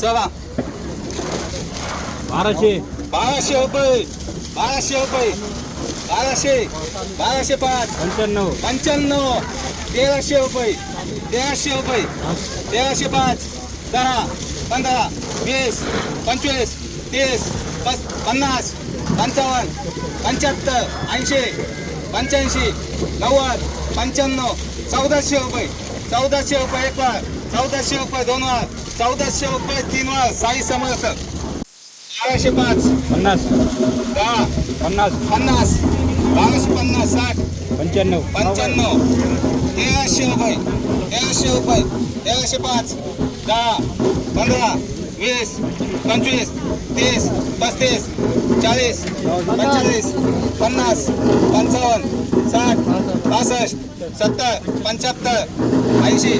चला. बाराशे. बाराशे रुपये. बाराशे रुपये. बाराशे. बाराशे पाच. पंच्याण्णव. पंच्याण्णव. तेराशे रुपये. तेराशे रुपये. तेराशे पाच. दहा. पंधरा. वीस. पंचवीस. तीस. पस पन्नास. पंचावन्न. पंच्याहत्तर. ऐंशी. पंच्याऐंशी. नव्वद. पंच्याण्णव. चौदाशे रुपये. चौदाशे रुपये एक वार चौदाशे रुपये दोन वार चौदाशे रुपये तीन वार साई समर्थ. बाराशे पाच. पन्नास. दहा. पन्नास. पन्नास. बाराशे पन्नास साठ. पंच्याण्णव. पंच्याण्णव. तेराशे रुपये. तेराशे रुपये. तेराशे पाच. दहा. पंधरा. वीस पंचवीस तीस पस्तीस चाळीस पंचेचाळीस पन्नास पंचावन्न साठ पासष्ट सत्तर पंच्याहत्तर ऐंशी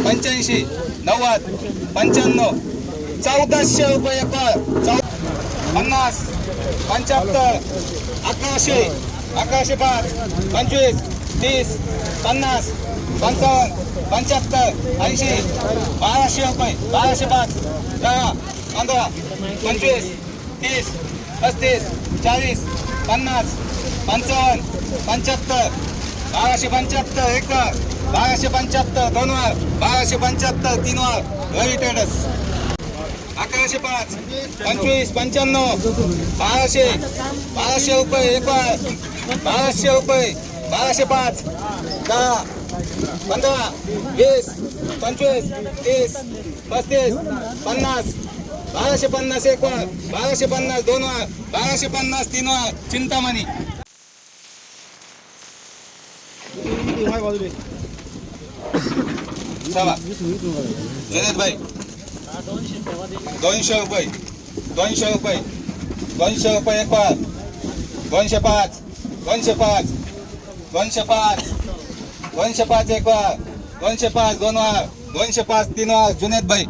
पंच्याऐंशी नव्वद पंच्याण्णव चौदाशे रुपये पर चौ पन्नास पंच्याहत्तर अकराशे अकराशे पाच पंचवीस तीस पन्नास पंचावन्न पंच्याहत्तर ऐंशी बाराशे रुपये बाराशे पाच दहा पंधरा पंचवीस तीस पस्तीस चाळीस पन्नास पंचावन्न पंच्याहत्तर बाराशे पंच्याहत्तर एक बाराशे पंच्याहत्तर दोन वार बाराशे पंच्याहत्तर तीन वार रवी ट्रेडर्स अकराशे पाच पंचवीस पंच्याण्णव बाराशे बाराशे रुपये एक बाराशे रुपये बाराशे पाच दहा पंधरा वीस पंचवीस तीस पस्तीस पन्नास बाराशे पन्नास एक वर बाराशे पन्नास दोन वर बाराशे पन्नास तीन वर चिंतामणी. चला भाई दोनशे रुपये दोनशे रुपये दोनशे रुपये एक पाच दोनशे पाच दोनशे पाच दोनशे पाच दोनशे पाच एक वाघ दोनशे पाच दोन वाघ दोनशे पाच तीन वाघ जुनेद भाई.